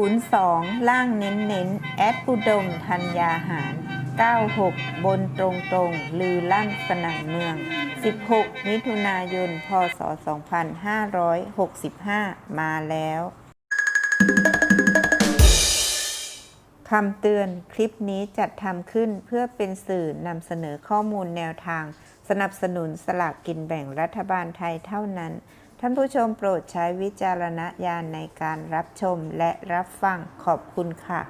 02 ล่างเน้นเน้นแอดอุดมธัญญาหาร 96 บนตรงตรงลือลั่นสนั่นเมือง 16 มิถุนายน พศ 2565 มาแล้วคำเตือนคลิปนี้จัดทำขึ้นเพื่อเป็นสื่อนำเสนอข้อมูลแนวทาง สนับสนุนสลากกินแบ่งรัฐบาลไทยเท่านั้น ท่านผู้ชมโปรดใช้วิจารณญาณในการรับชมและรับฟังขอบคุณค่ะ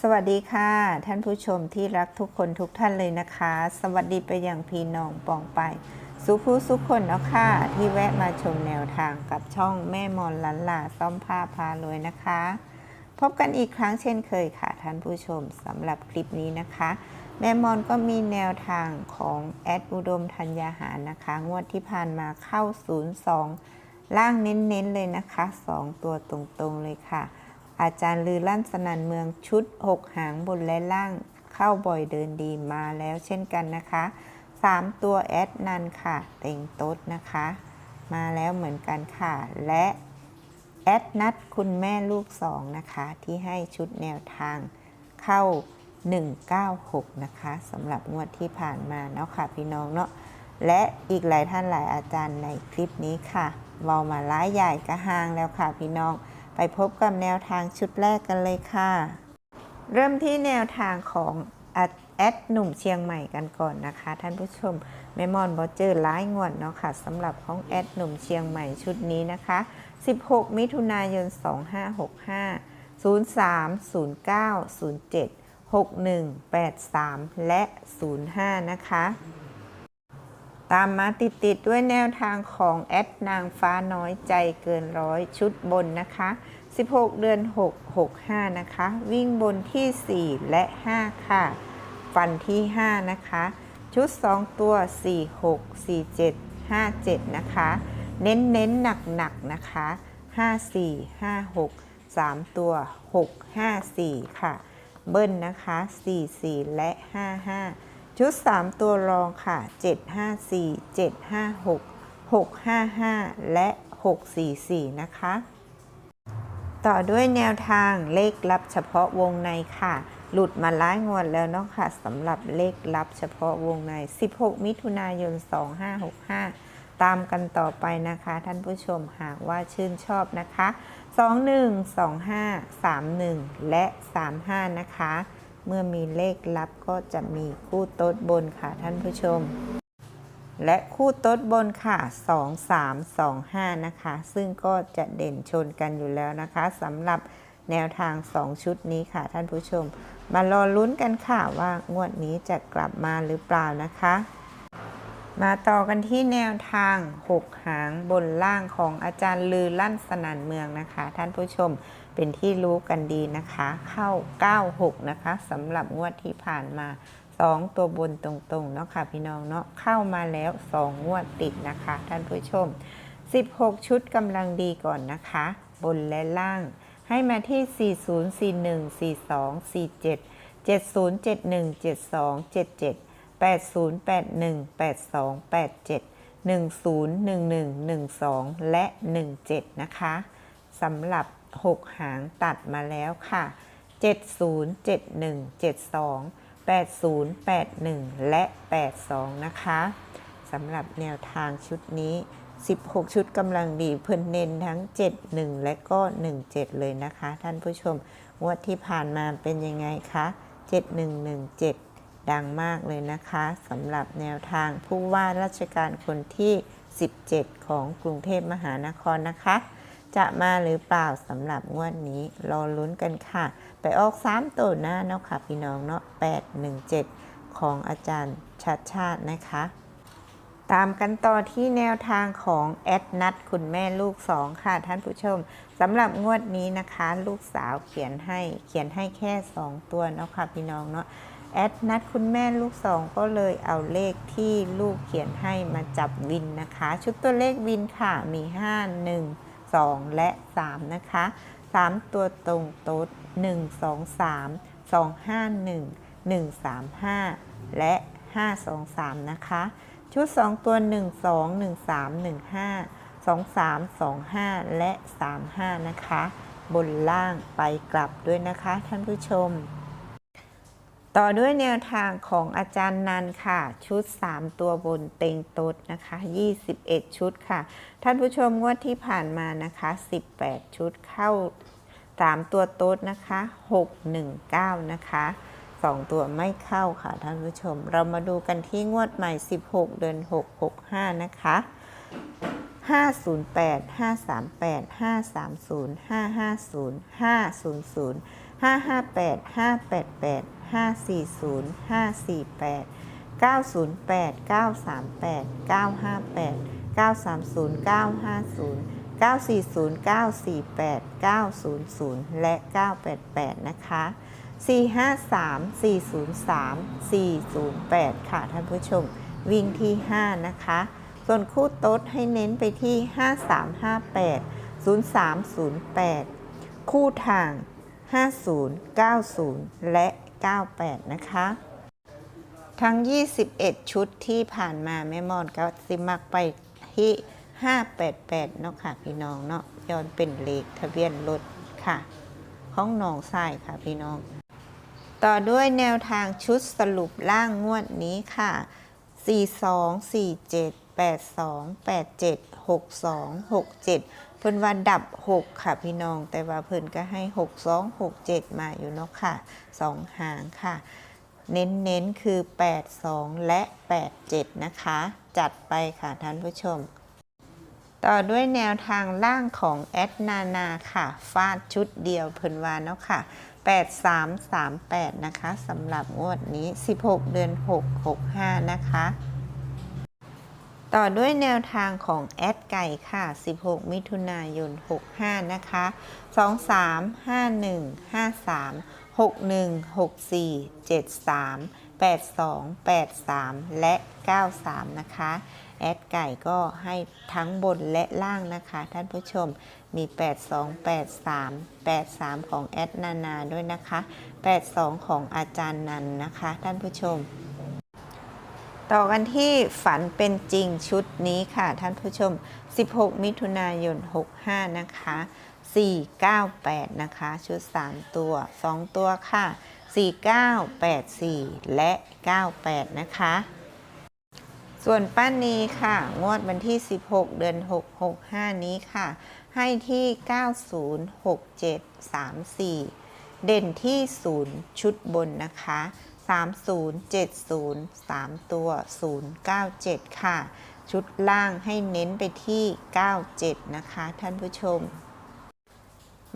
สวัสดีค่ะ ท่านผู้ชมที่รักทุกคนทุกท่านเลยนะคะ สวัสดีไปยังพี่น้องปองไป สุผู้สุคนเนาะค่ะ ที่แวะมาชมแนวทางกับช่องแม่มอนลันลาซ่อมผ้าพารวยนะคะ พบกันอีกครั้งเช่นเคยค่ะ ท่านผู้ชมสำหรับคลิปนี้นะคะ แม่มอนก็มีแนวทางของแอดอุดมธัญญาหารนะคะ งวดที่ผ่านมาเข้า 02 ล่างเน้นๆเลยนะคะ 2 ตัวตรงๆเลยค่ะ อาจารย์ลือลั่นสนันเมืองชุด 6 หางบนและล่างเข้าบ่อยเดินดีมาแล้วเช่นกันนะคะ 3 ตัวแอดนันค่ะ เต็งโต๊ดนะคะ มาแล้วเหมือนกันค่ะ และแอดนัดคุณแม่ลูกสองนะคะ ที่ให้ชุดแนวทางเข้า 196 นะคะสำหรับงวดที่ผ่านมาเนาะค่ะพี่น้องเนาะและอีกหลายท่านหลายอาจารย์ในคลิปนี้ค่ะเวามาล้ายใหญ่กระหางแล้วค่ะพี่น้อง ไปพบกับแนวทางชุดแรกกันเลยค่ะ เริ่มที่แนวทางของแอดหนุ่มเชียงใหม่กันก่อนนะคะ ท่านผู้ชมแม่มอนบอเจอร์ร้ายงวดเนาะค่ะสำหรับของแอดหนุ่มเชียงใหม่ชุดนี้นะคะ 16 มิถุนายน 2565 03 09 07 61 83 และ 05 นะคะ ตามมาติดๆด้วยแนวทางของแอดนางฟ้าน้อยใจเกินร้อยชุดบนนะคะ 16 เดือน 6 65 นะคะ วิ่งบนที่ 4 และ 5 ค่ะ ฟันที่ 5 นะคะ ชุด 2 ตัว 4 6 4 7 5 7 นะคะ เน้นเน้นหนักหนักนะคะ 5 4 5 6 3 ตัว 6 5 4 ค่ะ เบิ้ลนะคะ 4 4 และ 5 5 ชุด 3 ตัวรองค่ะ 7 5 4 7 5 6 6 5 5 และ 6 4 4 นะคะ ต่อด้วยแนวทางเลขลับเฉพาะวงในค่ะ หลุดมาล้ายงวดแล้วเนาะค่ะสำหรับเลขลับเฉพาะวงใน 16 มิถุนายน 2565 ตามกันต่อไปนะคะ ท่านผู้ชมหากว่าชื่นชอบนะคะ 21 25 31 และ 35 นะคะ เมื่อมีเลขลับก็จะมีคู่โต๊ดบนค่ะท่านผู้ชม และคู่โต๊ดบนค่ะ 2 3 2 5 นะคะ ซึ่งก็จะเด่นชนกันอยู่แล้วนะคะสำหรับแนวทาง 2 ชุดนี้ค่ะท่านผู้ชม มารอลุ้นกันค่ะว่างวดนี้จะกลับมาหรือเปล่านะคะ มาต่อกันที่แนวทาง 6 หางบนล่างของอาจารย์ลือลั่นสนันเมืองนะคะ ท่านผู้ชมเป็นที่รู้กันดีนะคะ เข้า 96 นะคะสำหรับงวดที่ผ่านมา 2 ตัวบนตรงๆ เนาะค่ะพี่น้องเนาะเข้ามาแล้ว 2 งวดติดนะคะ ท่านผู้ชม 16 ชุดกำลังดีก่อนนะคะ บนและล่าง ให้มาที่ 4041 42 47 7071 72 77 8081 82 87 1011 12 และ 17 นะคะสำหรับ 6 หางตัดมาแล้วค่ะ 70 71 72 80 81 และ 82 นะคะสำหรับแนวทางชุดนี้ 16 ชุดกำลังดีเพิ่นเน้นทั้ง 71 และก็ 17 เลยนะคะ ท่านผู้ชมงวดที่ผ่านมาเป็นยังไงคะ 7117 ดังมากเลยนะคะสำหรับแนวทางผู้ว่าราชการคนที่ 17 ของกรุงเทพมหานครนะคะ จะมาหรือเปล่าสำหรับงวดนี้รอลุ้นกันค่ะ ไปออก3ตัวหน้าเนาะค่ะพี่น้องเนาะ817 ของอาจารย์ชัดชาตินะคะ ตามกันต่อที่แนวทางของแอดนัดคุณแม่ลูกสองค่ะท่านผู้ชมสำหรับงวดนี้นะคะ ลูกสาวเขียนให้เขียนให้แค่ 2 ตัวเนาะค่ะพี่น้องเนาะ แอดนัดคุณแม่ลูกสองก็เลยเอาเลขที่ลูกเขียนให้มาจับวินนะคะ ชุดตัวเลขวินค่ะมี 5 1 2 และ 3 นะคะ 3 ตัวตรงโต๊ด1 2 3 2 5 1 1 3 5 และ 5 2 3 นะคะ ชุด 2 ตัว 1 2 1 3 1 5 2325 และ 35 นะคะ บนล่างไปกลับด้วยนะคะท่านผู้ชม ต่อด้วยแนวทางของอาจารย์นันค่ะ ชุด 3 ตัวบนเต็งตดนะคะ 21 ชุดค่ะ ท่านผู้ชมงวดที่ผ่านมานะคะ 18 ชุดเข้า 3 ตัวโต๊ดนะคะ 619 นะคะ 2 ตัวไม่เข้าค่ะท่านผู้ชม เรามาดูกันที่งวดใหม่ 16 เดือน 6 65 นะคะ508 538 530 550 500 558 588 540 548 908 938 958 930 950 940 948 900 และ 988 นะคะ 453 403 408 ค่ะท่านผู้ชม วิ่งที่ 5 นะคะ ส่วนคู่โต๊ดให้เน้นไปที่ 5358 0308 คู่ทาง 50 90 และ 98 นะคะ ทั้ง 21 ชุดที่ผ่านมาแม่มอนก็สิมักไปที่ 588 เนาะค่ะพี่น้องเนาะย้อนเป็นเลขทะเบียนรถค่ะ ของหนองทรายค่ะพี่น้อง ต่อด้วยแนวทางชุดสรุปล่างงวดนี้ค่ะ 42 47 82 87 62 67 เพิ่นว่าดับ 6 ค่ะพี่น้อง แต่ว่าเพิ่นก็ให้ 62 67 มาอยู่เนาะค่ะ 2 หางค่ะ เน้นๆคือ 82 และ 87 นะคะ จัดไปค่ะท่านผู้ชม ต่อด้วยแนวทางล่างของแอดนานาค่ะ ฟาดชุดเดียวเพิ่นว่าเนาะค่ะ 8338 นะคะสำหรับงวดนี้ 16 เดือน 6 65 นะคะ ต่อด้วยแนวทางของแอดไก่ค่ะ 16 มิถุนายน 65 นะคะ 23 51 53 61 64 73 82 83 และ 93 นะคะ แอดไก่ก็ให้ทั้งบนและล่างนะคะ ท่านผู้ชมมี 82 83 83 ของแอดนานาด้วยนะคะ 82 ของอาจารย์นันนะคะ ท่านผู้ชม ต่อกันที่ฝันเป็นจริงชุดนี้ค่ะ ท่านผู้ชม 16 มิถุนายน 65 นะคะ 498 นะคะ ชุด 3 ตัว 2 ตัวค่ะ 4984 และ 98 นะคะ ส่วนป้านีค่ะ งวดวันที่ 16 เดือน 6 65 นี้ค่ะ ให้ที่ 906734 เด่นที่ 0 ชุดบนนะคะ 3070 3 ตัว 097 ค่ะ ชุดล่างให้เน้นไปที่ 97 นะคะ ท่านผู้ชม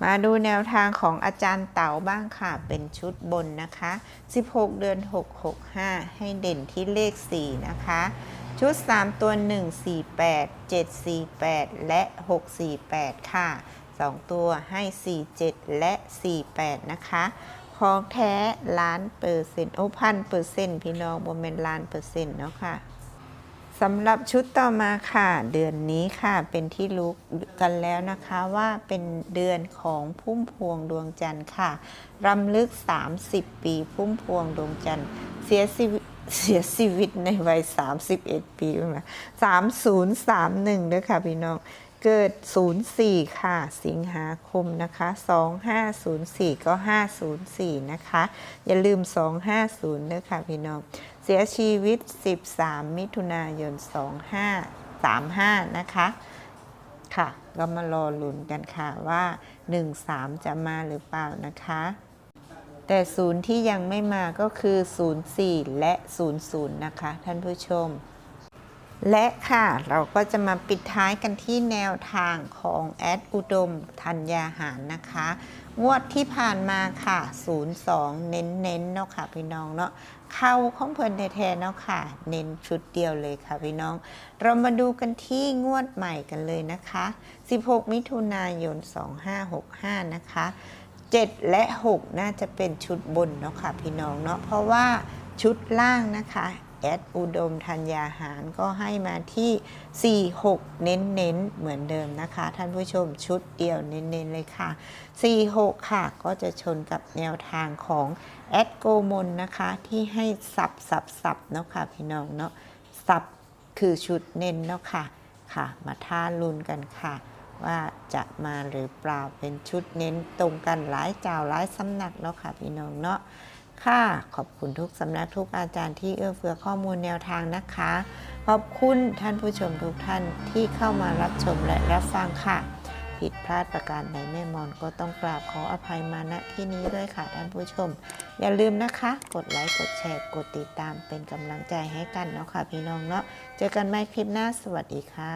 มาดูแนวทางของอาจารย์เต๋าบ้างค่ะ เป็นชุดบนนะคะ 16 เดือน 665 ให้เด่นที่เลข 4 นะคะ ชุด 3 ตัว 148 748 และ 648 ค่ะ 2 ตัวให้ 47 และ 48 นะคะ ของแท้ล้านเปอร์เซ็นต์โอ้พันเปอร์เซ็นต์พี่น้องโมเมนล้านเปอร์เซ็นต์เนาะค่ะสำหรับชุดต่อมาค่ะ เดือนนี้ค่ะเป็นที่รู้กันแล้วนะคะว่าเป็นเดือนของพุ่มพวงดวงจันทร์ค่ะรำลึก 30 ปีพุ่มพวงดวงจันทร์เสียชีวิตเสียชีวิตในวัย 31 ปีนะ3031ด้วยค่ะพี่น้อง เกิด 04 ค่ะ สิงหาคมนะคะ 2504 ก็ 504 นะคะ อย่าลืม 250ด้วยค่ะพี่น้อง เสียชีวิต 13 มิถุนายน 2535 นะคะ ค่ะ ก็มารอลุ้นกันค่ะว่า 13 จะมาหรือเปล่านะคะแต่ศูนย์ที่ยังไม่มาก็คือ 04 และ 00 นะคะ ท่านผู้ชม และค่ะเราก็จะมาปิดท้ายกันที่แนวทางของแอดอุดมธัญญาหารนะคะ งวดที่ผ่านมาค่ะ 02 เน้นๆเนาะค่ะพี่น้องเนาะเข้าของเพลินแท้ๆเนาะค่ะ เน้นชุดเดียวเลยค่ะพี่น้อง เรามาดูกันที่งวดใหม่กันเลยนะคะ 16 มิถุนายน 2565 นะคะ 7 และ 6 น่าจะเป็นชุดบนเนาะค่ะพี่น้องเนาะเพราะว่าชุดล่างนะคะ แอดอุดมธัญญาหารก็ให้มาที่ 46 เน้นๆเหมือนเดิมนะคะ ท่านผู้ชมชุดเดียวเน้นๆเลยค่ะ 46 ค่ะ ก็จะชนกับแนวทางของแอดโกมลนะคะ ที่ให้สับสับสับเนาะค่ะพี่น้องเนาะสับคือชุดเน้นเนาะค่ะค่ะ มาท่าลุ้นกันค่ะว่าจะมาหรือเปล่าเป็นชุดเน้นตรงกันหลายเจ้าหลายสำนักเนาะค่ะพี่น้องเนาะ ค่ะ ขอบคุณทุกสำนักทุกอาจารย์ที่เอื้อเฟื้อข้อมูลแนวทางนะคะ ขอบคุณท่านผู้ชมทุกท่านที่เข้ามารับชมและรับฟังค่ะ ผิดพลาดประการใดแม่มอนก็ต้องกราบขออภัยมาณที่นี้ด้วยค่ะท่านผู้ชม อย่าลืมนะคะ กดไลค์กดแชร์กดติดตามเป็นกำลังใจให้กันเนาะค่ะพี่น้องเนาะเจอกันใหม่คลิปหน้าสวัสดีค่ะ